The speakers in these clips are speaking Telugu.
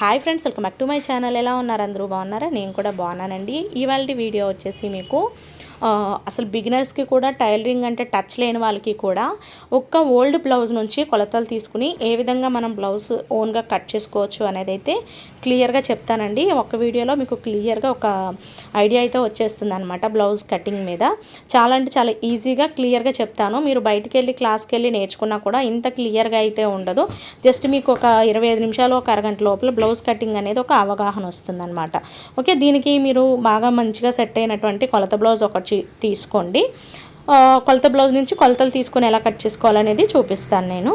Hi friends welcome back to my channel. ఎలా ఉన్నారు అందరూ? బాగున్నారా? నేను కూడా బాగున్నానండి. ఇవాళ వీడియో వచ్చేసి మీకు అసలు బిగినర్స్కి కూడా టైలరింగ్ అంటే టచ్ లేని వాళ్ళకి కూడా ఒక్క ఓల్డ్ బ్లౌజ్ నుంచి కొలతలు తీసుకుని ఏ విధంగా మనం బ్లౌజ్ ఓన్గా కట్ చేసుకోవచ్చు అనేది అయితే క్లియర్గా చెప్తానండి. ఒక వీడియోలో మీకు క్లియర్గా ఒక ఐడియా అయితే వచ్చేస్తుంది అనమాట బ్లౌజ్ కటింగ్ మీద. చాలా అంటే చాలా ఈజీగా క్లియర్గా చెప్తాను. మీరు బయటికి వెళ్ళి క్లాస్కి వెళ్ళి నేర్చుకున్నా కూడా ఇంత క్లియర్గా అయితే ఉండదు. జస్ట్ మీకు ఒక ఇరవై ఐదు నిమిషాలు ఒక అరగంట లోపల బ్లౌజ్ కటింగ్ అనేది ఒక అవగాహన వస్తుందనమాట ఓకే దీనికి మీరు బాగా మంచిగా సెట్ అయినటువంటి కొలత బ్లౌజ్ ఒకటి వచ్చి తీసుకోండి. కొలత బ్లౌజ్ నుంచి కొలతలు తీసుకొని ఎలా కట్ చేసుకోవాలనేది చూపిస్తాను నేను.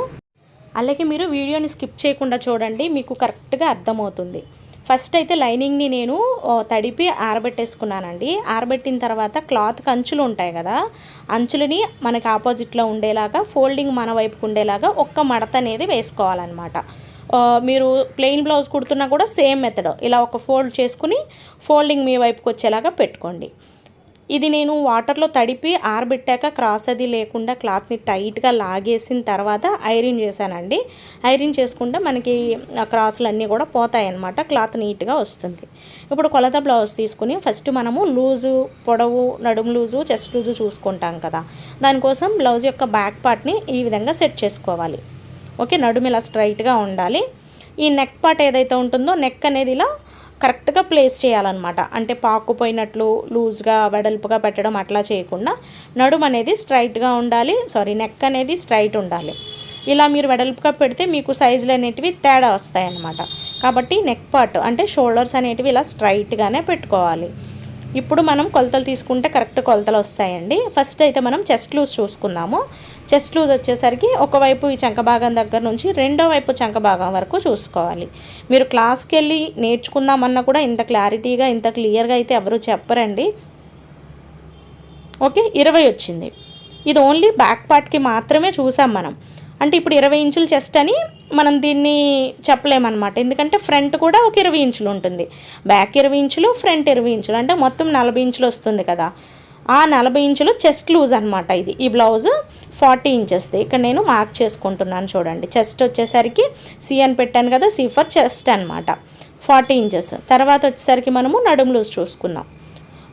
అలాగే మీరు వీడియోని స్కిప్ చేయకుండా చూడండి మీకు కరెక్ట్గా అర్థమవుతుంది. ఫస్ట్ అయితే లైనింగ్ని నేను తడిపి ఆరబెట్టేసుకున్నానండి. ఆరబెట్టిన తర్వాత క్లాత్ అంచులు ఉంటాయి కదా అంచులని మనకి ఆపోజిట్లో ఉండేలాగా ఫోల్డింగ్ మన వైపుకు ఉండేలాగా ఒక్క మడత అనేది వేసుకోవాలన్నమాట. మీరు ప్లెయిన్ బ్లౌజ్ కుడుతున్నా కూడా సేమ్ మెథడ్. ఇలా ఒక ఫోల్డ్ చేసుకుని ఫోల్డింగ్ మీ వైపుకి వచ్చేలాగా పెట్టుకోండి. ఇది నేను వాటర్లో తడిపి ఆరబెట్టాక క్రాస్ అది లేకుండా క్లాత్ని టైట్గా లాగేసిన తర్వాత ఐరన్ చేశానండి. ఐరన్ చేసుకుంటే మనకి ఆ క్రాసులు అన్నీ కూడా పోతాయి అన్నమాట క్లాత్ నీట్గా వస్తుంది. ఇప్పుడు కొలత బ్లౌజ్ తీసుకుని ఫస్ట్ మనము లూజు పొడవు నడుము లూజు చెస్ట్ లూజు చూసుకుంటాం కదా. దానికోసం బ్లౌజ్ యొక్క బ్యాక్ పార్ట్ని ఈ విధంగా సెట్ చేసుకోవాలి. ఓకే నడుము ఇలా స్ట్రైట్గా ఉండాలి. ఈ నెక్ పార్ట్ ఏదైతే ఉంటుందో నెక్ అనేది ఇలా కరెక్ట్గా ప్లేస్ చేయాలన్నమాట. అంటే పాకుపోయినట్లు లూజ్గా వెడల్పుగా పెట్టడం అట్లా చేయకుండా నడుము అనేది స్ట్రైట్గా ఉండాలి. సారీ నెక్ అనేది స్ట్రైట్ ఉండాలి. ఇలా మీరు వెడల్పుగా పెడితే మీకు సైజులు అనేటివి తేడా వస్తాయి అన్నమాట కాబట్టి నెక్ పార్ట్ అంటే షోల్డర్స్ అనేటివి ఇలా స్ట్రైట్గానే పెట్టుకోవాలి. ఇప్పుడు మనం కొలతలు తీసుకుంటే కరెక్ట్ కొలతలు వస్తాయండి. ఫస్ట్ అయితే మనం చెస్ట్ లూజ్ చూసుకుందాము. చెస్ట్ లూజ్ వచ్చేసరికి ఒకవైపు ఈ చంక భాగం దగ్గర నుంచి రెండో వైపు చంక భాగం వరకు చూసుకోవాలి. మీరు క్లాస్కి వెళ్ళి నేర్చుకుందామన్నా కూడా ఇంత క్లారిటీగా ఇంత క్లియర్గా అయితే ఎవరు చెప్పరండి. ఓకే ఇరవై వచ్చింది. ఇది ఓన్లీ బ్యాక్ పార్ట్కి మాత్రమే చూసాం మనం. అంటే ఇప్పుడు ఇరవై ఇంచులు చెస్ట్ అని మనం దీన్ని చెప్పలేమన్నమాట. ఎందుకంటే ఫ్రంట్ కూడా ఒక ఇరవై ఇంచులు ఉంటుంది. బ్యాక్ ఇరవై ఇంచులు ఫ్రంట్ ఇరవై ఇంచులు. అంటే మొత్తం నలభై ఇంచులు వస్తుంది కదా. ఆ నలభై ఇంచులు చెస్ట్ లూజ్ అనమాట ఇది. ఈ బ్లౌజ్ ఫార్టీ ఇంచెస్ది. ఇక్కడ నేను మార్క్ చేసుకుంటున్నాను చూడండి. చెస్ట్ వచ్చేసరికి సి అని పెట్టాను కదా సి ఫర్ చెస్ట్ అనమాట ఫార్టీ ఇంచెస్. తర్వాత వచ్చేసరికి మనము నడుము లూజ్ చూసుకుందాం.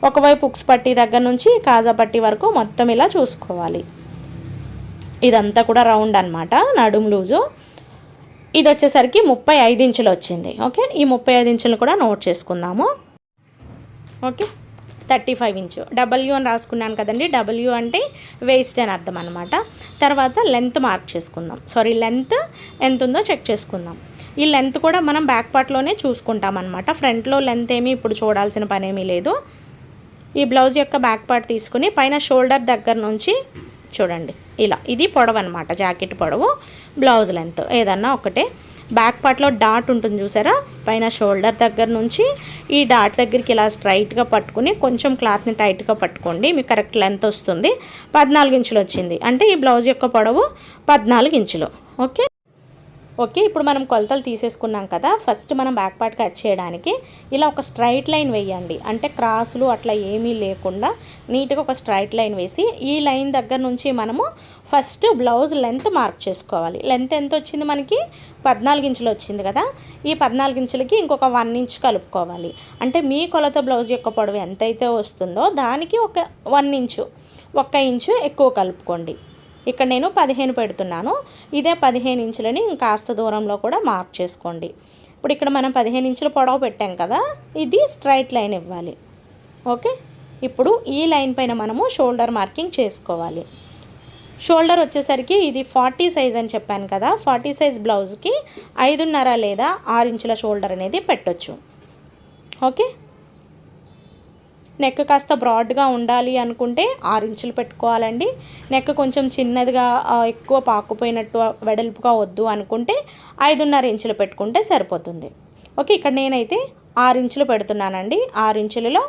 ఒకవైపు ఉక్స్ పట్టి దగ్గర నుంచి కాజా పట్టి వరకు మొత్తం ఇలా చూసుకోవాలి. ఇదంతా కూడా రౌండ్ అనమాట నడుము లూజు. ఇది వచ్చేసరికి ముప్పై ఐదు ఇంచులు వచ్చింది ఓకే? ఈ ముప్పై ఐదు ఇంచులు కూడా నోట్ చేసుకుందాము. Okay? Thirty five inch. W అని రాసుకున్నాను కదండి డబ్ల్యూ అంటే వేస్ట్ అని అర్థం అనమాట తర్వాత లెంత్ మార్క్ చేసుకుందాం. సారీ లెంత్ ఎంత ఉందో చెక్ చేసుకుందాం. ఈ లెంత్ కూడా మనం బ్యాక్ పార్ట్లోనే చూసుకుంటాం అనమాట ఫ్రంట్లో లెంత్ ఏమీ ఇప్పుడు చూడాల్సిన పనేమీ లేదు. ఈ బ్లౌజ్ యొక్క బ్యాక్ పార్ట్ తీసుకుని పైన షోల్డర్ దగ్గర నుంచి చూడండి ఇలా. ఇది పొడవు అనమాట జాకెట్ పొడవు బ్లౌజ్ లెంత్ ఏదన్నా ఒకటే. బ్యాక్ పార్ట్లో డాట్ ఉంటుంది చూసారా? పైన షోల్డర్ దగ్గర నుంచి ఈ డాట్ దగ్గరికి ఇలా స్ట్రైట్గా పట్టుకుని కొంచెం క్లాత్ని టైట్గా పట్టుకోండి. మీకు కరెక్ట్ లెంత్ వస్తుంది. పద్నాలుగు ఇంచులు వచ్చింది. అంటే ఈ బ్లౌజ్ యొక్క పొడవు పద్నాలుగు ఇంచులు. ఓకే? ఓకే ఇప్పుడు మనం కొలతలు తీసేసుకున్నాం కదా ఫస్ట్ మనం బ్యాక్ పార్ట్ కట్ చేయడానికి ఇలా ఒక స్ట్రైట్ లైన్ వేయండి. అంటే క్రాసులు అట్లా ఏమీ లేకుండా నీట్గా ఒక స్ట్రైట్ లైన్ వేసి ఈ లైన్ దగ్గర నుంచి మనము ఫస్ట్ బ్లౌజ్ లెంత్ మార్క్ చేసుకోవాలి. లెంత్ ఎంత వచ్చింది మనకి? పద్నాలుగు ఇంచులు వచ్చింది కదా. ఈ పద్నాలుగు ఇంచులకి ఇంకొక వన్ ఇంచ్ కలుపుకోవాలి. అంటే మీ కొలత బ్లౌజ్ యొక్క పొడవు ఎంతైతే వస్తుందో దానికి ఒక వన్ ఇంచు ఒక్క ఇంచు ఎక్కువ కలుపుకోండి. ఇక్కడ నేను పదిహేను పెడుతున్నాను. ఇదే పదిహేను ఇంచులని ఇంకాస్త దూరంలో కూడా మార్క్ చేసుకోండి. ఇప్పుడు ఇక్కడ మనం పదిహేను ఇంచుల పొడవు పెట్టాం కదా ఇది స్ట్రైట్ లైన్ ఇవ్వాలి. ఓకే? ఇప్పుడు ఈ లైన్ పైన మనము షోల్డర్ మార్కింగ్ చేసుకోవాలి. షోల్డర్ వచ్చేసరికి ఇది ఫార్టీ సైజ్ అని చెప్పాను కదా ఫార్టీ సైజ్ బ్లౌజ్కి ఐదున్నర లేదా ఆరు ఇంచుల షోల్డర్ అనేది పెట్టొచ్చు. ఓకే? నెక్ కాస్త బ్రాడ్గా ఉండాలి అనుకుంటే ఆరు ఇంచులు పెట్టుకోవాలండి. నెక్ కొంచెం చిన్నదిగా ఎక్కువ పాకుపోయినట్టు వెడల్పుగా వద్దు అనుకుంటే ఐదున్నర ఇంచులు పెట్టుకుంటే సరిపోతుంది. ఓకే ఇక్కడ నేనైతే ఆరు ఇంచులు పెడుతున్నానండి. ఆరు ఇంచులలో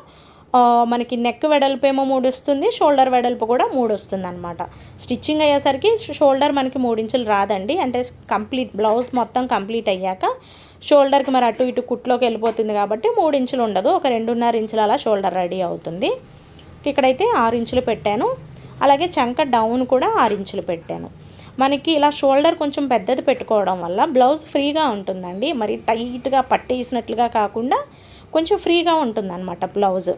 మనకి నెక్ వెడల్పు ఏమో మూడు వస్తుంది షోల్డర్ వెడల్పు కూడా మూడు వస్తుంది అనమాట స్టిచ్చింగ్ అయ్యేసరికి షోల్డర్ మనకి మూడు ఇంచులు రాదండి. అంటే కంప్లీట్ బ్లౌజ్ మొత్తం కంప్లీట్ అయ్యాక షోల్డర్కి మరి అటు ఇటు కుట్లోకి వెళ్ళిపోతుంది కాబట్టి మూడు ఇంచులు ఉండదు. ఒక రెండున్నర ఇంచులు అలా షోల్డర్ రెడీ అవుతుంది. ఇక్కడైతే ఆరు ఇంచులు పెట్టాను. అలాగే చంక డౌన్ కూడా ఆరు ఇంచులు పెట్టాను. మనకి ఇలా షోల్డర్ కొంచెం పెద్దది పెట్టుకోవడం వల్ల బ్లౌజ్ ఫ్రీగా ఉంటుందండి. మరి టైట్గా పట్టేసినట్లుగా కాకుండా కొంచెం ఫ్రీగా ఉంటుందన్నమాట బ్లౌజ్.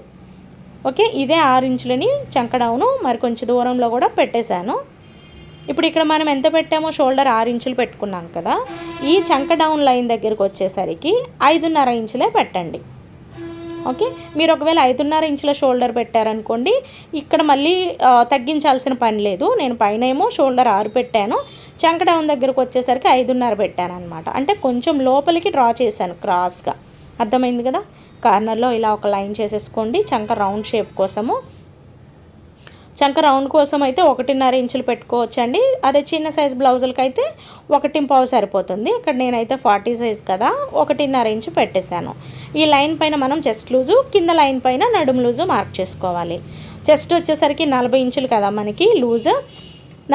ఓకే ఇదే ఆరు ఇంచులని చంకడౌను మరి కొంచెం దూరంలో కూడా పెట్టేశాను. ఇప్పుడు ఇక్కడ మనం ఎంత పెట్టామో షోల్డర్ ఆరు ఇంచులు పెట్టుకున్నాం కదా. ఈ చంక డౌన్ లైన్ దగ్గరికి వచ్చేసరికి ఐదున్నర ఇంచులే పెట్టండి. ఓకే? మీరు ఒకవేళ ఐదున్నర ఇంచుల షోల్డర్ పెట్టారనుకోండి ఇక్కడ మళ్ళీ తగ్గించాల్సిన పని లేదు. నేను పైన ఏమో షోల్డర్ ఆరు పెట్టాను. చంక డౌన్ దగ్గరకు వచ్చేసరికి ఐదున్నర పెట్టాను అనమాట అంటే కొంచెం లోపలికి డ్రా చేశాను క్రాస్గా. అర్థమైంది కదా? కార్నర్లో ఇలా ఒక లైన్ చేసేసుకోండి. చంక రౌండ్ షేప్ కోసము చంక రౌండ్ కోసం అయితే ఒకటిన్నర ఇంచులు పెట్టుకోవచ్చండి. అదే చిన్న సైజ్ బ్లౌజులకి అయితే ఒకటి పావు సరిపోతుంది. ఇక్కడ నేనైతే ఫార్టీ సైజ్ కదా ఒకటిన్నర ఇంచు పెట్టేశాను. ఈ లైన్ పైన మనం చెస్ట్ లూజు కింద లైన్ పైన నడుము లూజు మార్క్ చేసుకోవాలి. చెస్ట్ వచ్చేసరికి నలభై ఇంచులు కదా మనకి లూజు.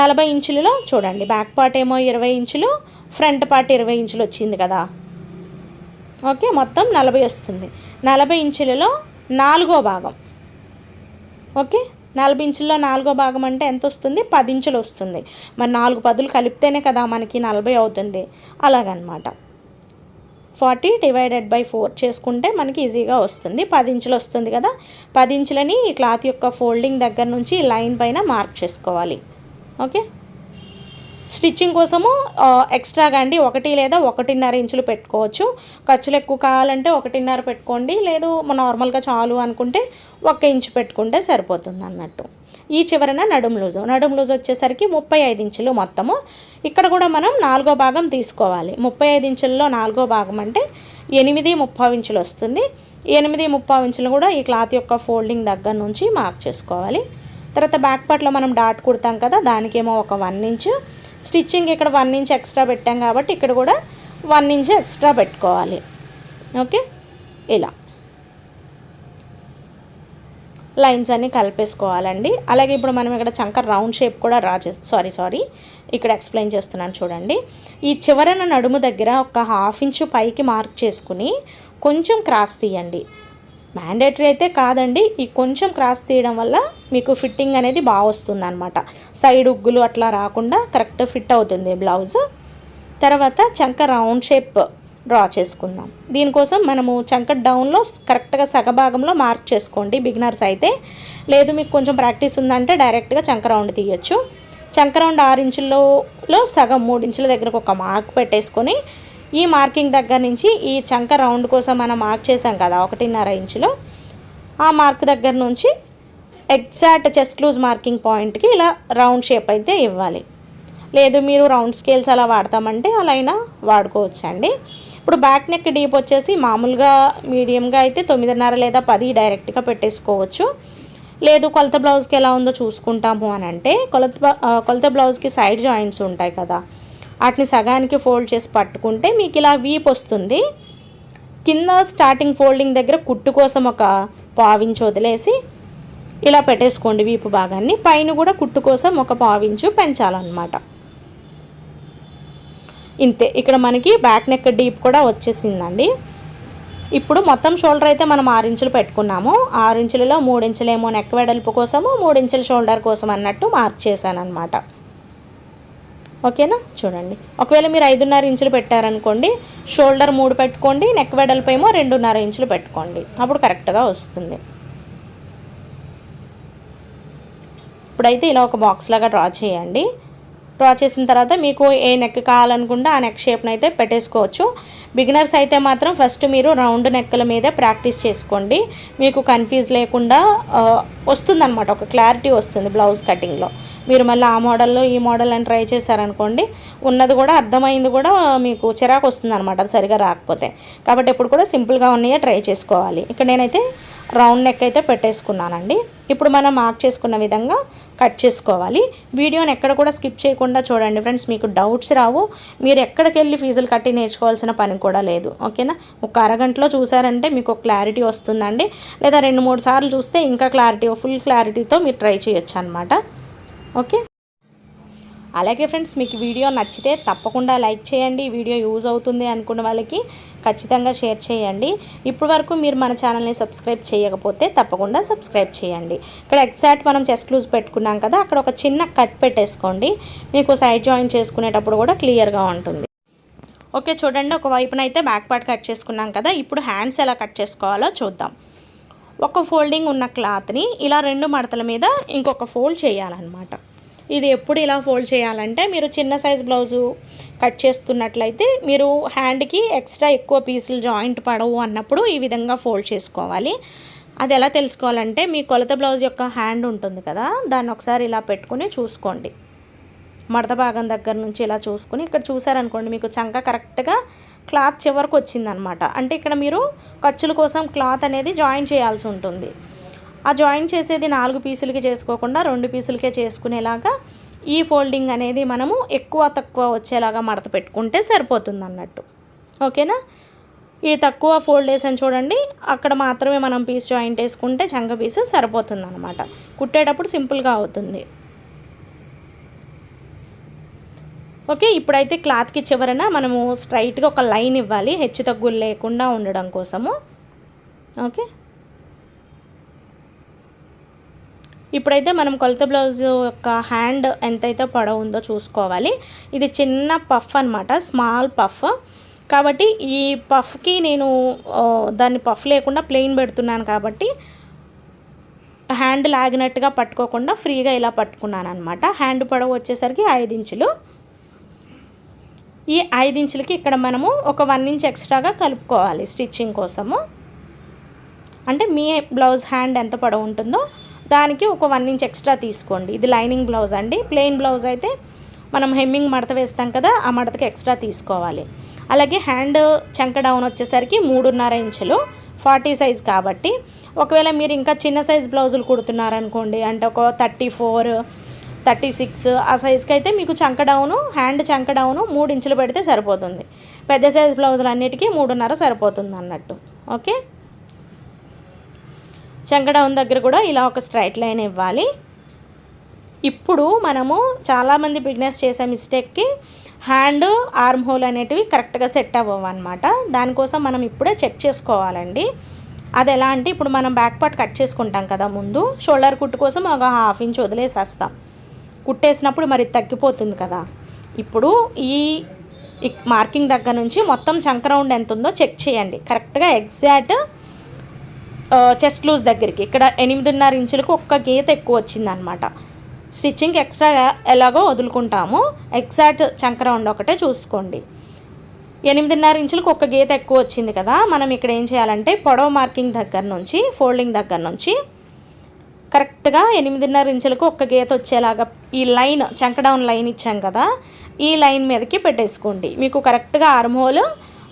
నలభై ఇంచులలో చూడండి బ్యాక్ పార్ట్ ఏమో ఇరవై ఇంచులు ఫ్రంట్ పార్ట్ ఇరవై ఇంచులు వచ్చింది కదా. ఓకే మొత్తం నలభై వస్తుంది. నలభై ఇంచులలో నాలుగో భాగం. ఓకే? నలభై ఇంచుల్లో నాలుగో భాగం అంటే ఎంత వస్తుంది పది ఇంచులు వస్తుంది. మరి నాలుగు పదులు కలిపితేనే కదా మనకి నలభై అవుతుంది. అలాగనమాట. ఫార్టీ డివైడెడ్ బై ఫోర్ చేసుకుంటే మనకి ఈజీగా వస్తుంది. పది ఇంచులు వస్తుంది కదా. పది ఇంచులని క్లాత్ యొక్క ఫోల్డింగ్ దగ్గర నుంచి లైన్ పైన మార్క్ చేసుకోవాలి. ఓకే? స్టిచ్చింగ్ కోసము ఎక్స్ట్రాగా అండి ఒకటి లేదా ఒకటిన్నర ఇంచులు పెట్టుకోవచ్చు. ఖర్చులు ఎక్కువ కావాలంటే ఒకటిన్నర పెట్టుకోండి. లేదు నార్మల్గా చాలు అనుకుంటే ఒక ఇంచు పెట్టుకుంటే సరిపోతుంది అన్నట్టు ఈ చివరన నడుము లూజు. నడుము లూజు వచ్చేసరికి ముప్పై ఐదు ఇంచులు మొత్తము. ఇక్కడ కూడా మనం నాలుగో భాగం తీసుకోవాలి. ముప్పై ఐదు ఇంచుల్లో నాలుగో భాగం అంటే ఎనిమిది ముప్పై ఇంచులు వస్తుంది. ఎనిమిది ముప్పై ఇంచులు కూడా ఈ క్లాత్ యొక్క ఫోల్డింగ్ దగ్గర నుంచి మార్క్ చేసుకోవాలి. తర్వాత బ్యాక్ పార్ట్లో మనం డాట్ కుడతాం కదా దానికేమో ఒక వన్ ఇంచు. స్టిచ్చింగ్ ఇక్కడ వన్ ఇంచ్ ఎక్స్ట్రా పెట్టాం కాబట్టి ఇక్కడ కూడా వన్ ఇంచ్ ఎక్స్ట్రా పెట్టుకోవాలి. ఓకే? ఇలా. లైన్స్ అన్నీ కలిపేసుకోవాలండి. అలాగే ఇప్పుడు మనం ఇక్కడ చంక రౌండ్ షేప్ కూడా డ్రా చేసి సారీ సారీ ఇక్కడ ఎక్స్ప్లెయిన్ చేస్తున్నాను చూడండి. ఈ చివరన నడుము దగ్గర ఒక హాఫ్ ఇంచు పైకి మార్క్ చేసుకుని కొంచెం క్రాస్ తీయండి. మ్యాండేటరీ అయితే కాదండి. ఈ కొంచెం క్రాస్ తీయడం వల్ల మీకు ఫిట్టింగ్ అనేది బాగా వస్తుంది అనమాట సైడ్ ఉగ్గులు అట్లా రాకుండా కరెక్ట్ ఫిట్ అవుతుంది బ్లౌజ్ తర్వాత చంక రౌండ్ షేప్ డ్రా చేసుకుందాం. దీనికోసం మనము చంక డౌన్లో కరెక్ట్గా సగభాగంలో మార్క్ చేసుకోండి బిగినర్స్ అయితే. లేదు మీకు కొంచెం ప్రాక్టీస్ ఉందంటే డైరెక్ట్గా చంక రౌండ్ తీయచ్చు. చంక రౌండ్ ఆరు ఇంచుల్లో సగం మూడు ఇంచుల దగ్గరకు ఒక మార్క్ పెట్టేసుకొని ఈ మార్కింగ్ దగ్గర నుంచి ఈ చంక రౌండ్ కోసం మనం మార్క్ చేసాం కదా ఒకటిన్నర ఇంచులో. ఆ మార్క్ దగ్గర నుంచి ఎగ్జాక్ట్ చెస్ట్ లూజ్ మార్కింగ్ పాయింట్కి ఇలా రౌండ్ షేప్ అయితే ఇవ్వాలి. లేదు మీరు రౌండ్ స్కేల్స్ అలా వాడతామంటే అలా అయినా వాడుకోవచ్చు అండి ఇప్పుడు బ్యాక్ నెక్ డీప్ వచ్చేసి మామూలుగా మీడియంగా అయితే తొమ్మిదిన్నర లేదా పది డైరెక్ట్గా పెట్టేసుకోవచ్చు. లేదు కొలత బ్లౌజ్కి ఎలా ఉందో చూసుకుంటాము అని అంటే కొలత కొలత బ్లౌజ్కి సైడ్ జాయింట్స్ ఉంటాయి కదా వాటిని సగానికి ఫోల్డ్ చేసి పట్టుకుంటే మీకు ఇలా వీప్ వస్తుంది. కింద స్టార్టింగ్ ఫోల్డింగ్ దగ్గర కుట్టు కోసం ఒక పావించి వదిలేసి ఇలా పెట్టేసుకోండి వీపు భాగాన్ని. పైన కూడా కుట్టు కోసం ఒక పావించు పెంచాలన్నమాట. ఇంతే. ఇక్కడ మనకి బ్యాక్ నెక్ డీప్ కూడా వచ్చేసిందండి. ఇప్పుడు మొత్తం షోల్డర్ అయితే మనం ఆరు ఇంచులు పెట్టుకున్నాము. ఆరు ఇంచులలో మూడు ఇంచులేమో నెక్ వెడల్పు కోసము మూడు ఇంచుల షోల్డర్ కోసం అన్నట్టు మార్క్ చేశాను అనమాట ఓకేనా? చూడండి. ఒకవేళ మీరు ఐదున్నర ఇంచులు పెట్టారనుకోండి షోల్డర్ మూడు పెట్టుకోండి నెక్ వెడల్పు ఏమో రెండున్నర ఇంచులు పెట్టుకోండి. అప్పుడు కరెక్ట్గా వస్తుంది. ఇప్పుడైతే ఇలా ఒక బాక్స్ లాగా డ్రా చేయండి. డ్రా చేసిన తర్వాత మీకు ఏ నెక్ కావాలనుకుంటే ఆ నెక్ షేప్ని అయితే పెట్టేసుకోవచ్చు. బిగినర్స్ అయితే మాత్రం ఫస్ట్ మీరు రౌండ్ నెక్కల మీదే ప్రాక్టీస్ చేసుకోండి. మీకు కన్ఫ్యూజ్ లేకుండా వస్తుందన్నమాట. ఒక క్లారిటీ వస్తుంది బ్లౌజ్ కటింగ్లో మీరు మళ్ళీ ఆ మోడల్లో ఈ మోడల్ అని ట్రై చేశారనుకోండి ఉన్నది కూడా అర్థమైంది కూడా మీకు చిరాకు వస్తుంది అనమాట అది సరిగా రాకపోతే. కాబట్టి ఎప్పుడు కూడా సింపుల్గా ఉన్నాయే ట్రై చేసుకోవాలి. ఇక్కడ నేనైతే రౌండ్ నెక్ అయితే పెట్టేసుకున్నానండి. ఇప్పుడు మనం మార్క్ చేసుకున్న విధంగా కట్ చేసుకోవాలి. వీడియోని ఎక్కడ కూడా స్కిప్ చేయకుండా చూడండి ఫ్రెండ్స్ మీకు డౌట్స్ రావు. మీరు ఎక్కడికి వెళ్ళి ఫీజులు కట్టి నేర్చుకోవాల్సిన పని కూడా లేదు. ఓకేనా? ఒక అరగంటలో చూసారంటే మీకు ఒక క్లారిటీ వస్తుందండి. లేదా రెండు మూడు సార్లు చూస్తే ఇంకా క్లారిటీ ఫుల్ క్లారిటీతో మీరు ట్రై చేయొచ్చు అనమాట ఓకే? అలాగే ఫ్రెండ్స్ మీకు వీడియో నచ్చితే తప్పకుండా లైక్ చేయండి. వీడియో యూజ్ అవుతుంది అనుకున్న వాళ్ళకి ఖచ్చితంగా షేర్ చేయండి. ఇప్పటి వరకు మీరు మన ఛానల్ని సబ్స్క్రైబ్ చేయకపోతే తప్పకుండా సబ్స్క్రైబ్ చేయండి. ఇక్కడ ఎగ్జాక్ట్ మనం చెస్ట్ లూజ్ పెట్టుకున్నాం కదా అక్కడ ఒక చిన్న కట్ పెట్టేసుకోండి. మీకు సైడ్ జాయిన్ చేసుకునేటప్పుడు కూడా క్లియర్గా ఉంటుంది. ఓకే చూడండి. ఒక అయితే బ్యాక్ పార్ట్ కట్ చేసుకున్నాం కదా ఇప్పుడు హ్యాండ్స్ ఎలా కట్ చేసుకోవాలో చూద్దాం. ఒక ఫోల్డింగ్ ఉన్న క్లాత్ని ఇలా రెండు మడతల మీద ఇంకొక ఫోల్డ్ చేయాలన్నమాట. ఇది ఎప్పుడు ఇలా ఫోల్డ్ చేయాలంటే మీరు చిన్న సైజ్ బ్లౌజు కట్ చేస్తున్నట్లయితే మీరు హ్యాండ్కి ఎక్స్ట్రా ఎక్కువ పీసులు జాయింట్ పడవు అన్నప్పుడు ఈ విధంగా ఫోల్డ్ చేసుకోవాలి. అది ఎలా తెలుసుకోవాలంటే మీ కొలత బ్లౌజ్ యొక్క హ్యాండ్ ఉంటుంది కదా దాన్ని ఒకసారి ఇలా పెట్టుకుని చూసుకోండి. మడత భాగం దగ్గర నుంచి ఇలా చూసుకుని ఇక్కడ చూసారనుకోండి మీకు చంక కరెక్ట్గా క్లాత్ చివరికి వచ్చిందనమాట. అంటే ఇక్కడ మీరు ఖర్చుల కోసం క్లాత్ అనేది జాయిన్ చేయాల్సి ఉంటుంది. ఆ జాయిన్ చేసేది నాలుగు పీసులకి చేసుకోకుండా రెండు పీసులకే చేసుకునేలాగా ఈ ఫోల్డింగ్ అనేది మనము ఎక్కువ తక్కువ వచ్చేలాగా మడత పెట్టుకుంటే సరిపోతుంది అన్నట్టు ఓకేనా? ఈ తక్కువ ఫోల్డ్ వేసాను చూడండి. అక్కడ మాత్రమే మనం పీస్ జాయింట్ వేసుకుంటే చంక పీస్ సరిపోతుంది అనమాట కుట్టేటప్పుడు సింపుల్గా అవుతుంది. ఓకే ఇప్పుడైతే క్లాత్కి చివరన మనము స్ట్రైట్గా ఒక లైన్ ఇవ్వాలి. హెచ్చు తగ్గులు లేకుండా ఉండడం కోసము. ఓకే? ఇప్పుడైతే మనం కొలత బ్లౌజ్ యొక్క హ్యాండ్ ఎంతైతే పొడవు ఉందో చూసుకోవాలి. ఇది చిన్న పఫ్ అనమాట స్మాల్ పఫ్. కాబట్టి ఈ పఫ్కి నేను దాన్ని పఫ్ లేకుండా ప్లెయిన్ పెడుతున్నాను కాబట్టి హ్యాండ్ లాగినట్టుగా పట్టుకోకుండా ఫ్రీగా ఇలా పట్టుకున్నాను అనమాట హ్యాండ్ పొడవు వచ్చేసరికి ఐదు ఇంచులు. ఈ ఐదు ఇంచులకి ఇక్కడ మనము ఒక వన్ ఇంచ్ ఎక్స్ట్రాగా కలుపుకోవాలి స్టిచ్చింగ్ కోసము. అంటే మీ బ్లౌజ్ హ్యాండ్ ఎంత పొడవు ఉంటుందో దానికి ఒక వన్ ఇంచ్ ఎక్స్ట్రా తీసుకోండి. ఇది లైనింగ్ బ్లౌజ్ అండి. ప్లెయిన్ బ్లౌజ్ అయితే మనం హెమ్మింగ్ మడత వేస్తాం కదా ఆ మడతకి ఎక్స్ట్రా తీసుకోవాలి. అలాగే హ్యాండ్ చెంక డౌన్ వచ్చేసరికి మూడున్నర ఇంచులు ఫార్టీ సైజ్ కాబట్టి ఒకవేళ మీరు ఇంకా చిన్న సైజ్ బ్లౌజులు కుడుతున్నారనుకోండి అంటే ఒక థర్టీ ఫోర్ థర్టీ సిక్స్ ఆ సైజ్కి అయితే మీకు చంక డౌను హ్యాండ్ చంక డౌను మూడు ఇంచులు పెడితే సరిపోతుంది. పెద్ద సైజ్ బ్లౌజులు అన్నిటికీ మూడున్నర సరిపోతుంది అన్నట్టు. ఓకే డౌన్ దగ్గర కూడా ఇలా ఒక స్ట్రైట్ లైన్ ఇవ్వాలి. ఇప్పుడు మనము చాలామంది బిగ్నెస్ చేసే మిస్టేక్కి హ్యాండ్ ఆర్మ్ హోల్ అనేటివి కరెక్ట్గా సెట్ అవ్వవు అనమాట దానికోసం మనం ఇప్పుడే చెక్ చేసుకోవాలండి. అది ఎలా అంటే ఇప్పుడు మనం బ్యాక్ పార్ట్ కట్ చేసుకుంటాం కదా ముందు. షోల్డర్ కుట్టు కోసం ఒక హాఫ్ ఇంచ్ వదిలేసేస్తాం. కుట్టేసినప్పుడు మరి తగ్గిపోతుంది కదా. ఇప్పుడు ఈ మార్కింగ్ దగ్గర నుంచి మొత్తం చంక రౌండ్ ఎంత ఉందో చెక్ చేయండి. కరెక్ట్గా ఎగ్జాక్ట్ చెస్ట్ లూజ్ దగ్గరికి. ఇక్కడ ఎనిమిదిన్నర ఇంచులకు ఒక్క గీత ఎక్కువ వచ్చిందనమాట. స్టిచ్చింగ్ ఎక్స్ట్రా ఎలాగో వదులుకుంటాము. ఎగ్జాక్ట్ చంక రౌండ్ ఒకటే చూసుకోండి. ఎనిమిదిన్నర ఇంచులకు ఒక్క గీత ఎక్కువ వచ్చింది కదా మనం ఇక్కడ ఏం చేయాలంటే పొడవ మార్కింగ్ దగ్గర నుంచి ఫోల్డింగ్ దగ్గర నుంచి కరెక్ట్గా ఎనిమిదిన్నర ఇంచులకు ఒక్క గీత వచ్చేలాగా ఈ లైన్ చంకడౌన్ లైన్ ఇచ్చాం కదా ఈ లైన్ మీదకి పెట్టేసుకోండి. మీకు కరెక్ట్గా ఆర్మోల్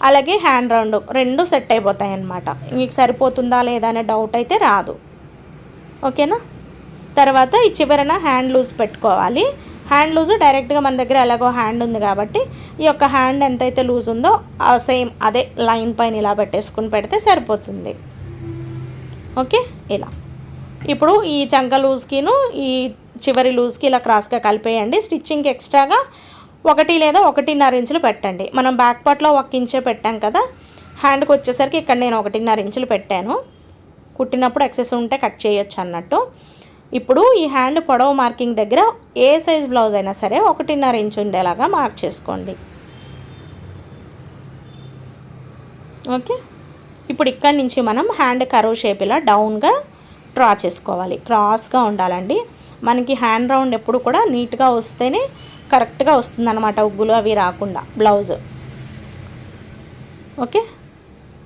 అలాగే హ్యాండ్ రౌండ్ రెండు సెట్ అయిపోతాయి అన్నమాట మీకు సరిపోతుందా లేదా అనే డౌట్ అయితే రాదు. ఓకేనా? తర్వాత ఈ చివరన హ్యాండ్ లూజ్ పెట్టుకోవాలి. హ్యాండ్ లూజ్ డైరెక్ట్గా మన దగ్గర ఎలాగో హ్యాండ్ ఉంది కాబట్టి ఈ యొక్క హ్యాండ్ ఎంతైతే లూజ్ ఉందో ఆ సేమ్ అదే లైన్ పైన ఇలా పెట్టేసుకుని పెడితే సరిపోతుంది. ఓకే? ఇలా. ఇప్పుడు ఈ చంక లూజ్కిను ఈ చివరి లూజ్కి ఇలా క్రాస్గా కలిపేయండి. స్టిచ్చింగ్కి ఎక్స్ట్రాగా ఒకటి లేదా ఒకటిన్నర ఇంచులు పెట్టండి. మనం బ్యాక్ పార్ట్లో ఒక ఇంచే పెట్టాం కదా హ్యాండ్కి వచ్చేసరికి ఇక్కడ నేను ఒకటిన్నర ఇంచులు పెట్టాను. కుట్టినప్పుడు ఎక్సెస్ ఉంటే కట్ చేయొచ్చు అన్నట్టు. ఇప్పుడు ఈ హ్యాండ్ పొడవు మార్కింగ్ దగ్గర ఏ సైజ్ బ్లౌజ్ అయినా సరే ఒకటిన్నర ఇంచు ఉండేలాగా మార్క్ చేసుకోండి. ఓకే ఇప్పుడు ఇక్కడి నుంచి మనం హ్యాండ్ కరువు షేప్ ఇలా డౌన్గా డ్రా చేసుకోవాలి. క్రాస్గా ఉండాలండి. మనకి హ్యాండ్ రౌండ్ ఎప్పుడు కూడా నీట్గా వస్తేనే కరెక్ట్గా వస్తుంది అనమాట ఉగ్గులు అవి రాకుండా బ్లౌజ్ ఓకే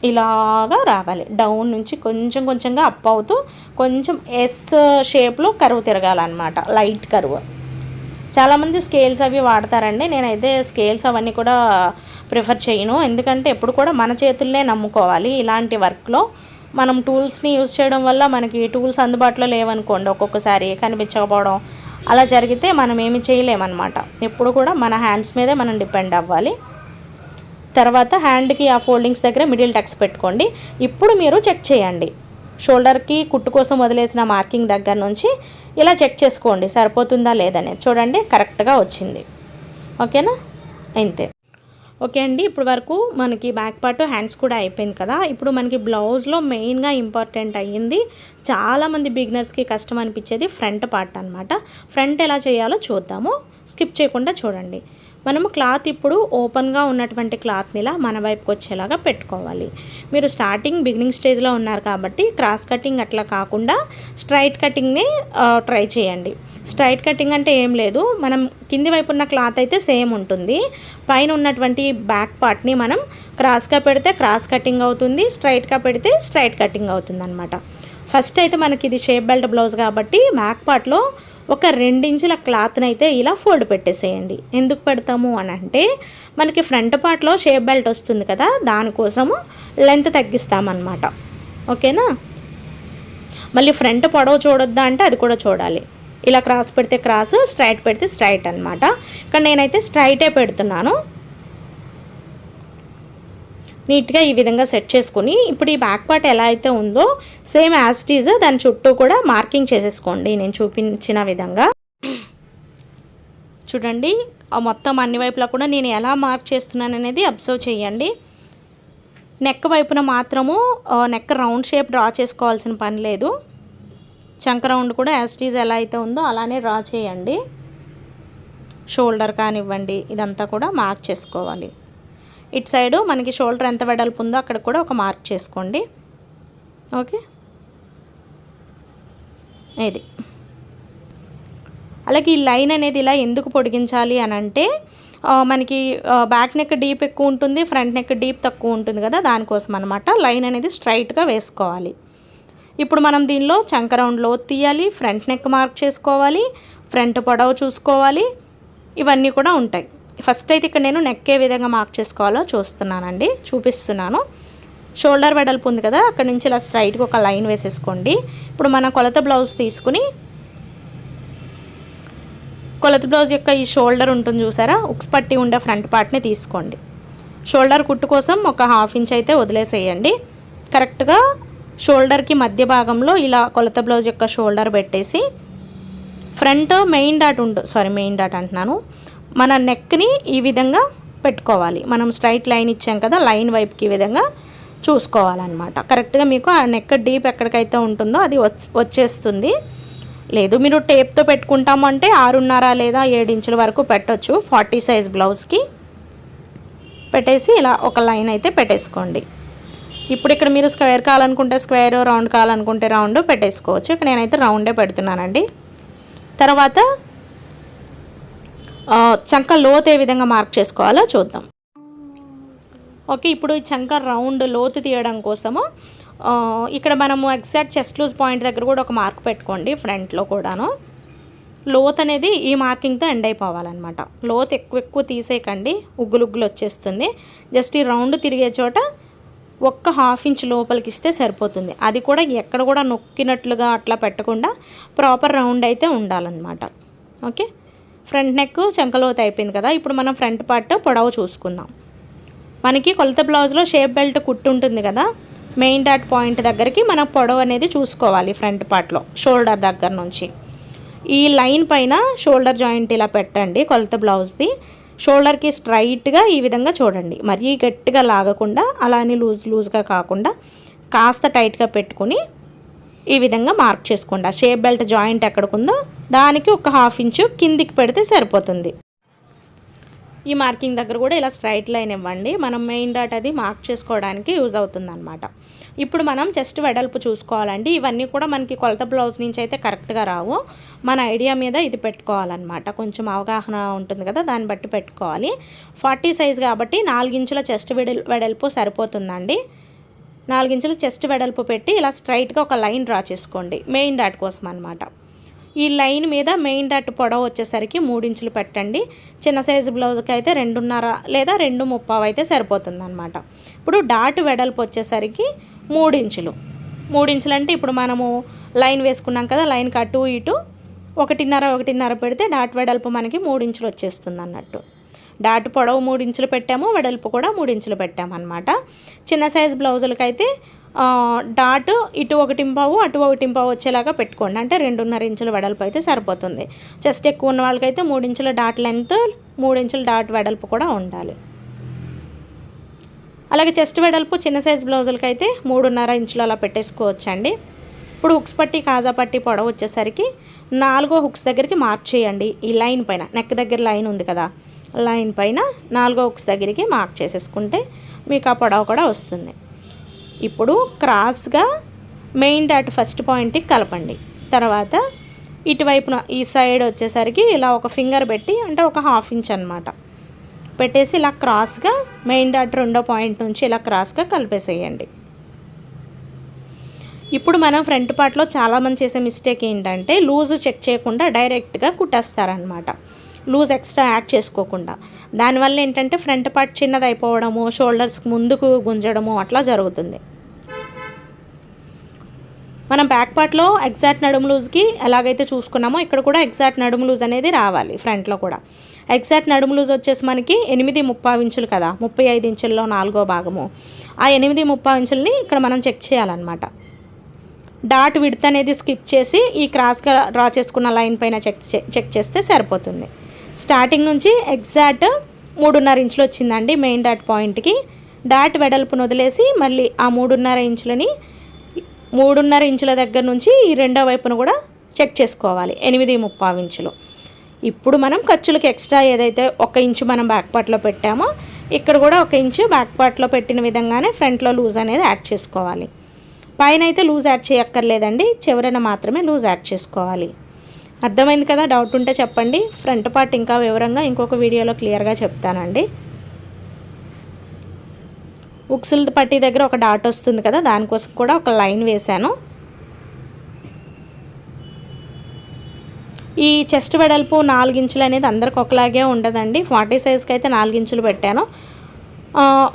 ఇలాగా రావాలి. డౌన్ నుంచి కొంచెం కొంచెంగా అప్ అవుతూ కొంచెం ఎస్ షేప్లో కరువు తిరగాలన్నమాట. లైట్ కరువు చాలామంది స్కేల్స్ అవి వాడతారండి. నేనైతే స్కేల్స్ అవన్నీ కూడా ప్రిఫర్ చేయను. ఎందుకంటే ఎప్పుడు కూడా మన చేతుల్నే నమ్ముకోవాలి ఇలాంటి వర్క్లో మనం టూల్స్ని యూజ్ చేయడం వల్ల మనకి టూల్స్ అందుబాటులో లేవనుకోండి ఒక్కొక్కసారి కనిపించకపోవడం. అలా జరిగితే మనం ఏమి చేయలేమన్నమాట. ఎప్పుడు కూడా మన హ్యాండ్స్ మీదే మనం డిపెండ్ అవ్వాలి. తర్వాత హ్యాండ్కి ఆ ఫోల్డింగ్స్ దగ్గర మిడిల్ టక్స్ పెట్టుకోండి. ఇప్పుడు మీరు చెక్ చేయండి. షోల్డర్కి కుట్టు కోసం వదిలేసిన మార్కింగ్ దగ్గర నుంచి ఇలా చెక్ చేసుకోండి. సరిపోతుందా లేదనేది చూడండి. కరెక్ట్గా వచ్చింది. ఓకేనా? అంతే ఓకే అండి ఇప్పుడు వరకు మనకి బ్యాక్ పార్ట్ హ్యాండ్స్ కూడా అయిపోయింది కదా. ఇప్పుడు మనకి బ్లౌజ్లో మెయిన్గా ఇంపార్టెంట్ అయ్యింది. చాలామంది బిగినర్స్కి కష్టం అనిపించేది ఫ్రంట్ పార్ట్ అనమాట ఫ్రంట్ ఎలా చేయాలో చూద్దాము. స్కిప్ చేయకుండా చూడండి. మనము క్లాత్ ఇప్పుడు ఓపెన్గా ఉన్నటువంటి క్లాత్ని ఇలా మన వైపుకి వచ్చేలాగా పెట్టుకోవాలి. మీరు స్టార్టింగ్ బిగినింగ్ స్టేజ్లో ఉన్నారు కాబట్టి క్రాస్ కటింగ్ అట్లా కాకుండా స్ట్రైట్ కటింగ్ని ట్రై చేయండి. స్ట్రైట్ కటింగ్ అంటే ఏం లేదు. మనం కింది వైపు ఉన్న క్లాత్ అయితే సేమ్ ఉంటుంది. పైన ఉన్నటువంటి బ్యాక్ పార్ట్ని మనం క్రాస్గా పెడితే క్రాస్ కటింగ్ అవుతుంది స్ట్రైట్గా పెడితే స్ట్రైట్ కటింగ్ అవుతుంది అనమాట ఫస్ట్ అయితే మనకి ఇది షేప్ బెల్ట్ బ్లౌజ్ కాబట్టి బ్యాక్ పార్ట్లో ఒక రెండించుల క్లాత్ని అయితే ఇలా ఫోల్డ్ పెట్టేసేయండి. ఎందుకు పెడతాము అని అంటే మనకి ఫ్రంట్ పార్ట్లో షేప్ బెల్ట్ వస్తుంది కదా దానికోసము లెంత్ తగ్గిస్తామన్నమాట. ఓకేనా? మళ్ళీ ఫ్రంట్ పొడవు చూడొద్దా అంటే అది కూడా చూడాలి. ఇలా క్రాస్ పెడితే క్రాస్ స్ట్రైట్ పెడితే స్ట్రైట్ అనమాట ఇక్కడ నేనైతే స్ట్రైటే పెడుతున్నాను. నీట్గా ఈ విధంగా సెట్ చేసుకుని ఇప్పుడు ఈ బ్యాక్ పార్ట్ ఎలా అయితే ఉందో సేమ్ యాస్టీజ్ దాని చుట్టూ కూడా మార్కింగ్ చేసేసుకోండి. నేను చూపించిన విధంగా. చూడండి మొత్తం అన్ని వైపులా కూడా నేను ఎలా మార్క్ చేస్తున్నాను అనేది అబ్జర్వ్ చేయండి. నెక్ వైపున మాత్రము నెక్ రౌండ్ షేప్ డ్రా చేసుకోవాల్సిన పని లేదు. చంక రౌండ్ కూడా యాస్టీజ్ ఎలా అయితే ఉందో అలానే డ్రా చేయండి. షోల్డర్ కానివ్వండి ఇదంతా కూడా మార్క్ చేసుకోవాలి. ఇటు సైడు మనకి షోల్డర్ ఎంత వెడల్పు ఉందో అక్కడ కూడా ఒక మార్క్ చేసుకోండి. ఓకే? ఇది. అలాగే ఈ లైన్ అనేది ఇలా ఎందుకు పొడిగించాలి అని అంటే మనకి బ్యాక్ నెక్ డీప్ ఎక్కువ ఉంటుంది ఫ్రంట్ నెక్ డీప్ తక్కువ ఉంటుంది కదా దానికోసం అనమాట లైన్ అనేది స్ట్రైట్గా వేసుకోవాలి. ఇప్పుడు మనం దీనిలో చంక రౌండ్ లోతు తీయాలి ఫ్రంట్ నెక్ మార్క్ చేసుకోవాలి ఫ్రంట్ పొడవు చూసుకోవాలి ఇవన్నీ కూడా ఉంటాయి. ఫస్ట్ అయితే ఇక్కడ నేను నెక్ ఏ విధంగా మార్క్ చేసుకోవాలో చూస్తున్నానండి చూపిస్తున్నాను. షోల్డర్ వెడల్పు ఉంది కదా అక్కడ నుంచి ఇలా స్ట్రైట్గా ఒక లైన్ వేసేసుకోండి. ఇప్పుడు మన కొలత బ్లౌజ్ తీసుకుని కొలత బ్లౌజ్ యొక్క ఈ షోల్డర్ ఉంటుంది చూసారా ఉక్స్ పట్టి ఉండే ఫ్రంట్ పార్ట్ని తీసుకోండి. షోల్డర్ కుట్టు కోసం ఒక హాఫ్ ఇంచ్ అయితే వదిలేసేయండి. కరెక్ట్గా షోల్డర్కి మధ్య భాగంలో ఇలా కొలత బ్లౌజ్ యొక్క షోల్డర్ పెట్టేసి ఫ్రంట్ మెయిన్ డాట్ ఉండు సారీ మెయిన్ డాట్ అంటున్నాను. మన నెక్ని ఈ విధంగా పెట్టుకోవాలి. మనం స్ట్రైట్ లైన్ ఇచ్చాం కదా లైన్ వైపుకి ఈ విధంగా చూసుకోవాలన్నమాట. కరెక్ట్గా మీకు ఆ నెక్ డీప్ ఎక్కడికైతే ఉంటుందో అది వచ్చేస్తుంది. లేదు మీరు టేప్తో పెట్టుకుంటామంటే ఆరున్నర లేదా ఏడు ఇంచుల వరకు పెట్టొచ్చు. ఫార్టీ సైజ్ బ్లౌజ్కి పెట్టేసి ఇలా ఒక లైన్ అయితే పెట్టేసుకోండి. ఇప్పుడు ఇక్కడ మీరు స్క్వేర్ కావాలనుకుంటే స్క్వేర్ రౌండ్ కావాలనుకుంటే రౌండ్ పెట్టేసుకోవచ్చు. ఇక్కడ నేనైతే రౌండే పెడుతున్నానండి. తర్వాత చంక లోతు ఏ విధంగా మార్క్ చేసుకోవాలో చూద్దాం. ఓకే ఇప్పుడు ఈ చంక రౌండ్ లోతు తీయడం కోసము ఇక్కడ మనము ఎగ్జాక్ట్ చెస్ట్ లూజ్ పాయింట్ దగ్గర కూడా ఒక మార్క్ పెట్టుకోండి ఫ్రంట్లో కూడాను. లోత్ అనేది ఈ మార్కింగ్తో ఎండ్ అయిపోవాలన్నమాట. లోత్ ఎక్కువ ఎక్కువ తీసేయకండి ఉగ్గులు ఉగ్గులు వచ్చేస్తుంది. జస్ట్ ఈ రౌండ్ తిరిగే చోట ఒక్క హాఫ్ ఇంచ్ లోపలికి ఇస్తే సరిపోతుంది. అది కూడా ఎక్కడ కూడా నొక్కినట్లుగా అట్లా పెట్టకుండా ప్రాపర్ రౌండ్ అయితే ఉండాలన్నమాట. ఓకే? ఫ్రంట్ నెక్ చెంకలోత అయిపోయింది కదా ఇప్పుడు మనం ఫ్రంట్ పార్ట్ పొడవు చూసుకుందాం. మనకి కొలత బ్లౌజ్లో షేప్ బెల్ట్ కుట్టు ఉంటుంది కదా మెయిన్ డాట్ పాయింట్ దగ్గరికి మనం పొడవు అనేది చూసుకోవాలి ఫ్రంట్ పార్ట్లో షోల్డర్ దగ్గర నుంచి. ఈ లైన్ పైన షోల్డర్ జాయింట్ ఇలా పెట్టండి కొలత బ్లౌజ్ది. షోల్డర్కి స్ట్రైట్గా ఈ విధంగా చూడండి. మరీ గట్టిగా లాగకుండా అలానే లూజ్ లూజ్గా కాకుండా కాస్త టైట్గా పెట్టుకుని ఈ విధంగా మార్క్ చేసుకోండి. ఆ షేప్ బెల్ట్ జాయింట్ ఎక్కడికుందో దానికి ఒక హాఫ్ ఇంచు కిందికి పెడితే సరిపోతుంది. ఈ మార్కింగ్ దగ్గర కూడా ఇలా స్ట్రైట్ లైన్ ఇవ్వండి. మనం మెయిన్ డాట్ అది మార్క్ చేసుకోవడానికి యూజ్ అవుతుందన్నమాట. ఇప్పుడు మనం చెస్ట్ వెడల్పు చూసుకోవాలండి. ఇవన్నీ కూడా మనకి కొలత బ్లౌజ్ నుంచి అయితే కరెక్ట్గా రావు. మన ఐడియా మీద ఇది పెట్టుకోవాలన్నమాట. కొంచెం అవగాహన ఉంటుంది కదా దాన్ని బట్టి పెట్టుకోవాలి. ఫార్టీ సైజ్ కాబట్టి నాలుగించుల చెస్ట్ వెడల్ వెడల్పు సరిపోతుందండి. నాలుగించులు చెస్ట్ వెడల్పు పెట్టి ఇలా స్ట్రైట్గా ఒక లైన్ డ్రా చేసుకోండి. మెయిన్ డాట్ కోసం అనమాట ఈ లైన్ మీద మెయిన్ డాట్ పొడవు వచ్చేసరికి మూడించులు పెట్టండి. చిన్న సైజు బ్లౌజ్కి అయితే రెండున్నర లేదా రెండు ముప్పావు అయితే సరిపోతుంది అనమాట ఇప్పుడు డాట్ వెడల్పు వచ్చేసరికి మూడించులు. మూడించులు అంటే ఇప్పుడు మనము లైన్ వేసుకున్నాం కదా లైన్ అటు ఇటు ఒకటిన్నర ఒకటిన్నర పెడితే డాట్ వెడల్పు మనకి మూడించులు వచ్చేస్తుంది అన్నట్టు డాట్ పొడవు మూడు ఇంచులు పెట్టాము వెడల్పు కూడా మూడు ఇంచులు పెట్టామన్నమాట చిన్న సైజ్ బ్లౌజులకైతే డాట్ ఇటు ఒకటి పావు అటు ఒకటి పావు వచ్చేలాగా పెట్టుకోండి. అంటే రెండున్నర ఇంచుల వెడల్పు అయితే సరిపోతుంది. జస్ట్ ఎక్కువ ఉన్న వాళ్ళకైతే మూడు ఇంచుల డాట్ లెంత్ మూడు ఇంచుల డాట్ వెడల్పు కూడా ఉండాలి. అలాగే చెస్ట్ వెడల్పు చిన్న సైజ్ బ్లౌజులకి అయితే మూడున్నర ఇంచులు అలా పెట్టేసుకోవచ్చండి. ఇప్పుడు హుక్స్ పట్టి కాజా పట్టి పొడవు వచ్చేసరికి నాలుగో హుక్స్ దగ్గరికి మార్క్ చేయండి ఈ లైన్ పైన నెక్ దగ్గర లైన్ ఉంది కదా. లైన్ పైన నాలుగో ఒక దగ్గరికి మార్క్ చేసేసుకుంటే మీకు ఆ పొడవు కూడా వస్తుంది. ఇప్పుడు క్రాస్గా మెయిన్ డాట్ ఫస్ట్ పాయింట్కి కలపండి. తర్వాత ఇటువైపున ఈ సైడ్ వచ్చేసరికి ఇలా ఒక ఫింగర్ పెట్టి అంటే ఒక హాఫ్ ఇంచ్ అనమాట పెట్టేసి ఇలా క్రాస్గా మెయిన్ డాట్ రెండో పాయింట్ నుంచి ఇలా క్రాస్గా కలిపేసేయండి. ఇప్పుడు మనం ఫ్రంట్ పార్ట్లో చాలామంది చేసే మిస్టేక్ ఏంటంటే లూజ్ చెక్ చేయకుండా డైరెక్ట్గా కుట్టేస్తారనమాట లూజ్ ఎక్స్ట్రా యాడ్ చేసుకోకుండా. దానివల్ల ఏంటంటే ఫ్రంట్ పార్ట్ చిన్నది అయిపోవడము షోల్డర్స్కి ముందుకు గుంజడము అట్లా జరుగుతుంది. మనం బ్యాక్ పార్ట్లో ఎగ్జాక్ట్ నడుము లూజ్కి ఎలాగైతే చూసుకున్నామో ఇక్కడ కూడా ఎగ్జాక్ట్ నడుము లూజ్ అనేది రావాలి ఫ్రంట్లో కూడా. ఎగ్జాక్ట్ నడుము లూజ్ వచ్చేసి మనకి ఎనిమిది ముప్పై ఇంచులు కదా ముప్పై ఐదు ఇంచుల్లో నాలుగో భాగము. ఆ ఎనిమిది ముప్పై ఇంచుల్ని ఇక్కడ మనం చెక్ చేయాలన్నమాట. డాట్ విడత్ అనేది స్కిప్ చేసి ఈ క్రాస్గా డ్రా చేసుకున్న లైన్ పైన చెక్ చే- చెక్ చేస్తే సరిపోతుంది. స్టార్టింగ్ నుంచి ఎగ్జాక్ట్ మూడున్నర ఇంచులు వచ్చిందండి మెయిన్ డాట్ పాయింట్కి. డాట్ వెడల్పును వదిలేసి మళ్ళీ ఆ మూడున్నర ఇంచులని మూడున్నర ఇంచుల దగ్గర నుంచి ఈ రెండో వైపును కూడా చెక్ చేసుకోవాలి ఎనిమిది ముప్పావు ఇంచులు. ఇప్పుడు మనం ఖర్చులకు ఎక్స్ట్రా ఏదైతే ఒక ఇంచు మనం బ్యాక్ పార్ట్లో పెట్టామో ఇక్కడ కూడా ఒక ఇంచు బ్యాక్ పార్ట్లో పెట్టిన విధంగానే ఫ్రంట్లో లూజ్ అనేది యాడ్ చేసుకోవాలి. పైన అయితే లూజ్ యాడ్ చేయక్కర్లేదండి చివరన మాత్రమే లూజ్ యాడ్ చేసుకోవాలి. అర్థమైంది కదా? డౌట్ ఉంటే చెప్పండి. ఫ్రంట్ పార్ట్ ఇంకా వివరంగా ఇంకొక వీడియోలో క్లియర్గా చెప్తానండి. ఉక్సుల పట్టి దగ్గర ఒక డాట్ వస్తుంది కదా? దానికోసం కూడా ఒక లైన్ వేశాను. ఈ చెస్ట్ వెడల్పు నాలుగించులు అనేది అందరికి ఒకలాగే ఉండదండి. ఫార్టీ సైజ్కి అయితే నాలుగించులు పెట్టాను.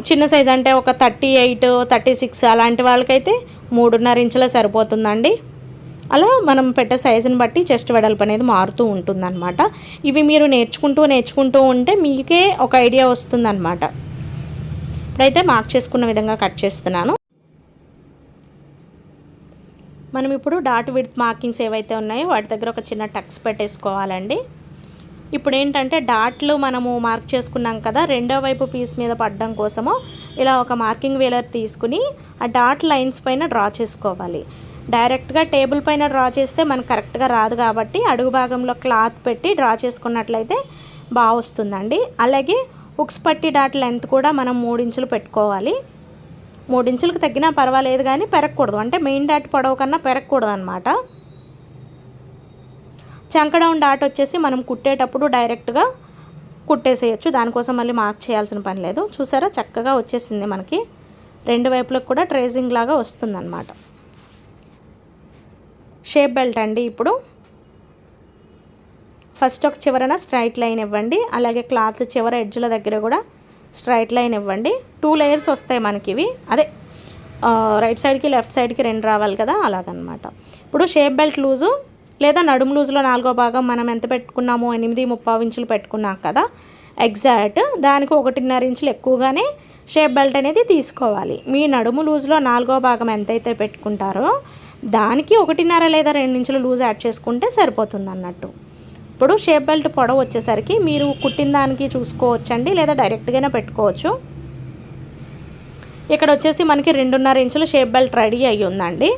చిన్న సైజ్ అంటే ఒక థర్టీ ఎయిట్ థర్టీ సిక్స్ అలాంటి వాళ్ళకైతే మూడున్నర ఇంచుల సరిపోతుందండి. అలా మనం పెట్టే సైజుని బట్టి చెస్ట్ వెడల్పు అనేది మారుతూ ఉంటుందన్నమాట. ఇవి మీరు నేర్చుకుంటూ నేర్చుకుంటూ ఉంటే మీకే ఒక ఐడియా వస్తుందన్నమాట. ఇప్పుడైతే మార్క్ చేసుకున్న విధంగా కట్ చేస్తున్నాను. మనం ఇప్పుడు డాట్ విత్ మార్కింగ్స్ ఏవైతే ఉన్నాయో వాటి దగ్గర ఒక చిన్న టక్స్ పెట్టేసుకోవాలండి. ఇప్పుడు ఏంటంటే డాట్లు మనము మార్క్ చేసుకున్నాం కదా రెండో వైపు పీస్ మీద పడడం కోసము ఇలా ఒక మార్కింగ్ వేలర్ తీసుకుని ఆ డాట్ లైన్స్ పైన డ్రా చేసుకోవాలి. డైరెక్ట్గా టేబుల్ పైన డ్రా చేస్తే మనకు కరెక్ట్గా రాదు కాబట్టి అడుగు భాగంలో క్లాత్ పెట్టి డ్రా చేసుకున్నట్లయితే బాగా వస్తుందండి. అలాగే ఉక్స్ పట్టి డాట్ లెంత్ కూడా మనం మూడించులు పెట్టుకోవాలి. మూడించులకు తగ్గినా పర్వాలేదు కానీ పెరగకూడదు. అంటే మెయిన్ డాట్ పొడవు కన్నా పెరగకూడదు అనమాట చంకడౌన్ డాట్ వచ్చేసి మనం కుట్టేటప్పుడు డైరెక్ట్గా కుట్టేసేయచ్చు. దానికోసం మళ్ళీ మార్క్ చేయాల్సిన పని లేదు. చూసారా? చక్కగా వచ్చేసింది మనకి. రెండు వైపులకు కూడా ట్రేసింగ్ లాగా వస్తుందన్నమాట. షేప్ బెల్ట్ అండి ఇప్పుడు. ఫస్ట్ ఒక చివరన స్ట్రైట్ లైన్ ఇవ్వండి. అలాగే క్లాత్ చివర ఎడ్జ్ల దగ్గర కూడా స్ట్రైట్ లైన్ ఇవ్వండి. టూ లేయర్స్ వస్తాయి మనకి ఇవి. అదే రైట్ సైడ్కి లెఫ్ట్ సైడ్కి రెండు రావాలి కదా అలాగనమాట. ఇప్పుడు షేప్ బెల్ట్ లూజు లేదా నడుము లూజులో నాలుగో భాగం మనం ఎంత పెట్టుకున్నామో ఎనిమిది ముప్పావు ఇంచులు పెట్టుకున్నాం కదా ఎగ్జాక్ట్ దానికి ఒకటిన్నర ఇంచులు ఎక్కువగానే షేప్ బెల్ట్ అనేది తీసుకోవాలి. మీ నడుము లూజులో నాలుగో భాగం ఎంతైతే పెట్టుకుంటారో దానికి ఒకటిన్నర లేదా రెండించులు లూజ్ యాడ్ చేసుకుంటే సరిపోతుంది అన్నట్టు ఇప్పుడు షేప్ బెల్ట్ పొడవు వచ్చేసరికి మీరు కుట్టిన దానికి చూసుకోవచ్చండి లేదా డైరెక్ట్గానే పెట్టుకోవచ్చు. ఇక్కడ వచ్చేసి మనకి రెండున్నర ఇంచుల షేప్ బెల్ట్ రెడీ అయ్యి ఉందండి.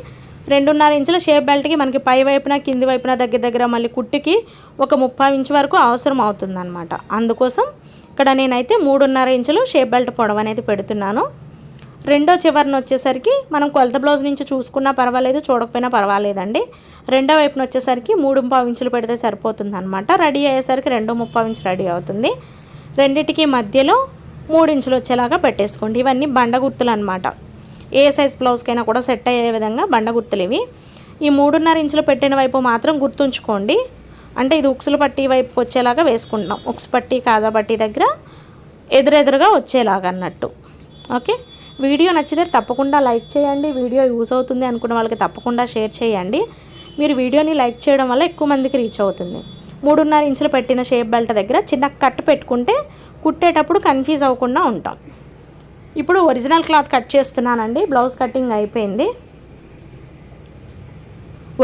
రెండున్నర ఇంచుల షేప్ బెల్ట్కి మనకి పై వైపున కింది వైపున దగ్గర దగ్గర మళ్ళీ కుట్టికి ఒక ముప్పై ఇంచు వరకు అవసరం అవుతుందన్నమాట. అందుకోసం ఇక్కడ నేనైతే మూడున్నర ఇంచులు షేప్ బెల్ట్ పొడవు అనేది పెడుతున్నాను. రెండో చివరిన వచ్చేసరికి మనం కొలత బ్లౌజ్ నుంచి చూసుకున్నా పర్వాలేదు చూడకపోయినా పర్వాలేదండి. రెండో వైపున వచ్చేసరికి మూడు ముప్పావు ఇంచులు పెడితే సరిపోతుంది అనమాట రెడీ అయ్యేసరికి రెండు ముప్పావు ఇంచు రెడీ అవుతుంది. రెండింటికి మధ్యలో మూడు ఇంచులు వచ్చేలాగా పెట్టేసుకోండి. ఇవన్నీ బండ గుర్తులు అనమాట ఏ సైజ్ బ్లౌజ్కైనా కూడా సెట్ అయ్యే విధంగా బండ గుర్తులు ఇవి. ఈ మూడున్నర ఇంచులు పెట్టిన వైపు మాత్రం గుర్తుంచుకోండి. అంటే ఇది ఉక్సులు పట్టి వైపుకి వచ్చేలాగా వేసుకుంటున్నాం. ఉక్స్ పట్టి కాజా పట్టి దగ్గర ఎదురెదురుగా వచ్చేలాగా అన్నట్టు ఓకే? వీడియో నచ్చితే తప్పకుండా లైక్ చేయండి. వీడియో యూస్ అవుతుంది అనుకున్న వాళ్ళకి తప్పకుండా షేర్ చేయండి. మీరు వీడియోని లైక్ చేయడం వల్ల ఎక్కువ మందికి రీచ్ అవుతుంది. మూడున్నర ఇంచులు పెట్టిన షేప్ బెల్ట్ దగ్గర చిన్న కట్ పెట్టుకుంటే కుట్టేటప్పుడు కన్ఫ్యూజ్ అవ్వకుండా ఉంటాం. ఇప్పుడు ఒరిజినల్ క్లాత్ కట్ చేస్తున్నానండి. బ్లౌజ్ కటింగ్ అయిపోయింది.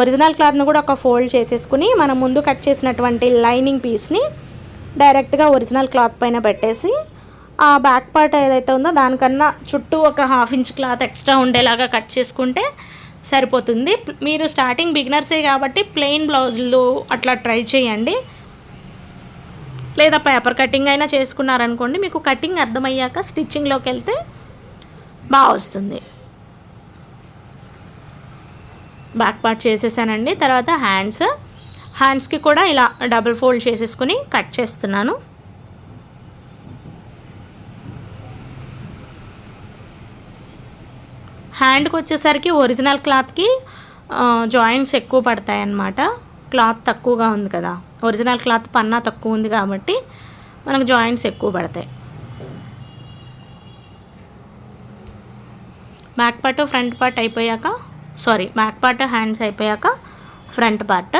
ఒరిజినల్ క్లాత్ను కూడా ఒక ఫోల్డ్ చేసేసుకుని మనం ముందు కట్ చేసినటువంటి లైనింగ్ పీస్ని డైరెక్ట్గా ఒరిజినల్ క్లాత్ పైన పెట్టేసి ఆ బ్యాక్ పార్ట్ ఏదైతే ఉందో దానికన్నా చుట్టూ ఒక హాఫ్ ఇంచ్ క్లాత్ ఎక్స్ట్రా ఉండేలాగా కట్ చేసుకుంటే సరిపోతుంది. మీరు స్టార్టింగ్ బిగినర్సే కాబట్టి ప్లెయిన్ బ్లౌజులు అట్లా ట్రై చేయండి. లేదా పేపర్ కటింగ్ అయినా చేసుకున్నారనుకోండి మీకు కటింగ్ అర్థమయ్యాక స్టిచ్చింగ్లోకి వెళ్తే బాగా వస్తుంది. బ్యాక్ పార్ట్ చేసేసానండి. తర్వాత హ్యాండ్స్. హ్యాండ్స్కి కూడా ఇలా డబుల్ ఫోల్డ్ చేసేసుకుని కట్ చేస్తున్నాను. హ్యాండ్కి వచ్చేసరికి ఒరిజినల్ క్లాత్కి జాయింట్స్ ఎక్కువ పడతాయి అన్నమాట క్లాత్ తక్కువగా ఉంది కదా. ఒరిజినల్ క్లాత్ పన్నా తక్కువ ఉంది కాబట్టి మనకు జాయింట్స్ ఎక్కువ పడతాయి. బ్యాక్ పార్ట్ ఫ్రంట్ పార్ట్ అయిపోయాక సారీ బ్యాక్ పార్ట్ హ్యాండ్స్ అయిపోయాక ఫ్రంట్ పార్ట్.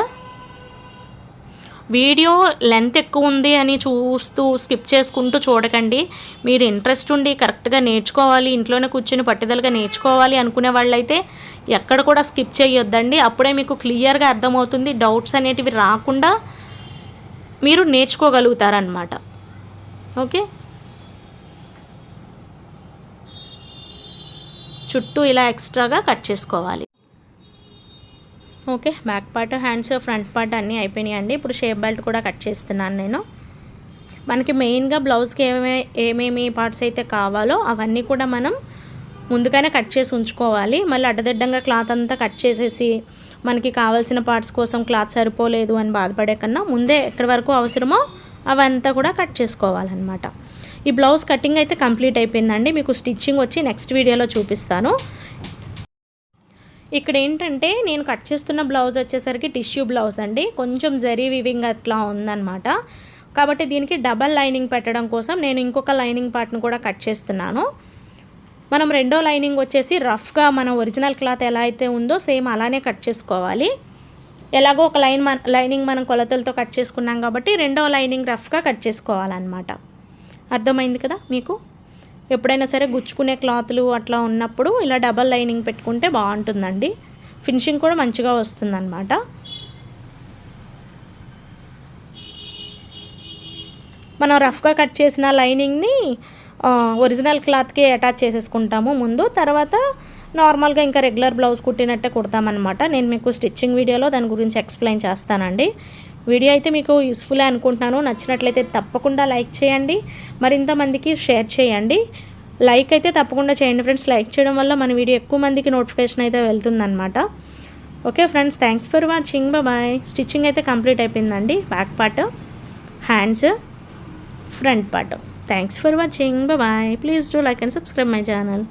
వీడియో లెంత్ ఎక్కువ ఉంది అని చూస్తూ స్కిప్ చేసుకుంటూ చూడకండి. మీరు ఇంట్రెస్ట్ ఉండి కరెక్ట్గా నేర్చుకోవాలి ఇంట్లోనే కూర్చొని పట్టుదలగా నేర్చుకోవాలి అనుకునే వాళ్ళైతే ఎక్కడ కూడా స్కిప్ చేయొద్దండి. అప్పుడే మీకు క్లియర్గా అర్థమవుతుంది డౌట్స్ అనేటివి రాకుండా మీరు నేర్చుకోగలుగుతారనమాట ఓకే? చుట్టూ ఇలా ఎక్స్ట్రాగా కట్ చేసుకోవాలి. Okay back part hands front part అన్నీ అయిపోయినాయండి. ఇప్పుడు షేప్ బెల్ట్ కూడా కట్ చేస్తున్నాను నేను. మనకి మెయిన్గా బ్లౌజ్కి ఏమే ఏమేమి పార్ట్స్ అయితే కావాలో అవన్నీ కూడా మనం ముందుగానే కట్ చేసి ఉంచుకోవాలి. మళ్ళీ అడ్డదిడ్డంగా క్లాత్ అంతా కట్ చేసేసి మనకి కావాల్సిన పార్ట్స్ కోసం క్లాత్ సరిపోలేదు అని బాధపడే కన్నా ముందే ఎక్కడి వరకు అవసరమో అవంతా కూడా కట్ చేసుకోవాలన్నమాట. ఈ బ్లౌజ్ కటింగ్ అయితే కంప్లీట్ అయిపోయిందండి. మీకు స్టిచ్చింగ్ వచ్చి నెక్స్ట్ వీడియోలో చూపిస్తాను. ఇక్కడ ఏంటంటే నేను కట్ చేస్తున్న బ్లౌజ్ వచ్చేసరికి టిష్యూ బ్లౌజ్ అండి. కొంచెం జరీ వివింగ్ అట్లా ఉందన్నమాట. కాబట్టి దీనికి డబల్ లైనింగ్ పెట్టడం కోసం నేను ఇంకొక లైనింగ్ పార్ట్ను కూడా కట్ చేస్తున్నాను. మనం రెండో లైనింగ్ వచ్చేసి రఫ్గా మన ఒరిజినల్ క్లాత్ ఎలా అయితే ఉందో సేమ్ అలానే కట్ చేసుకోవాలి. ఎలాగో ఒక లైన్ మన లైనింగ్ మనం కొలతలతో కట్ చేసుకున్నాం కాబట్టి రెండో లైనింగ్ రఫ్గా కట్ చేసుకోవాలన్నమాట. అర్థమైంది కదా మీకు? ఎప్పుడైనా సరే గుచ్చుకునే క్లాత్లు అట్లా ఉన్నప్పుడు ఇలా డబల్ లైనింగ్ పెట్టుకుంటే బాగుంటుందండి. ఫినిషింగ్ కూడా మంచిగా వస్తుందన్నమాట. మనం రఫ్గా కట్ చేసిన లైనింగ్ని ఒరిజినల్ క్లాత్కి అటాచ్ చేసేసుకుంటాము ముందు. తర్వాత నార్మల్గా ఇంకా రెగ్యులర్ బ్లౌజ్ కుట్టినట్టే కుడతామన్నమాట. నేను మీకు స్టిచ్చింగ్ వీడియోలో దాని గురించి ఎక్స్ప్లెయిన్ చేస్తానండి. వీడియో అయితే మీకు యూస్ఫుల్ అనుకుంటున్నాను. నచ్చినట్లయితే తప్పకుండా లైక్ చేయండి. మరింతమందికి షేర్ చేయండి. లైక్ అయితే తప్పకుండా చేయండి ఫ్రెండ్స్. లైక్ చేయడం వల్ల మన వీడియో ఎక్కువ మందికి నోటిఫికేషన్ అయితే వెళ్తుందనమాట okay friends thanks for watching bye stitching అయితే కంప్లీట్ అయిపోయిందండి. Back part hands front part thanks for watching bye please do like and subscribe my channel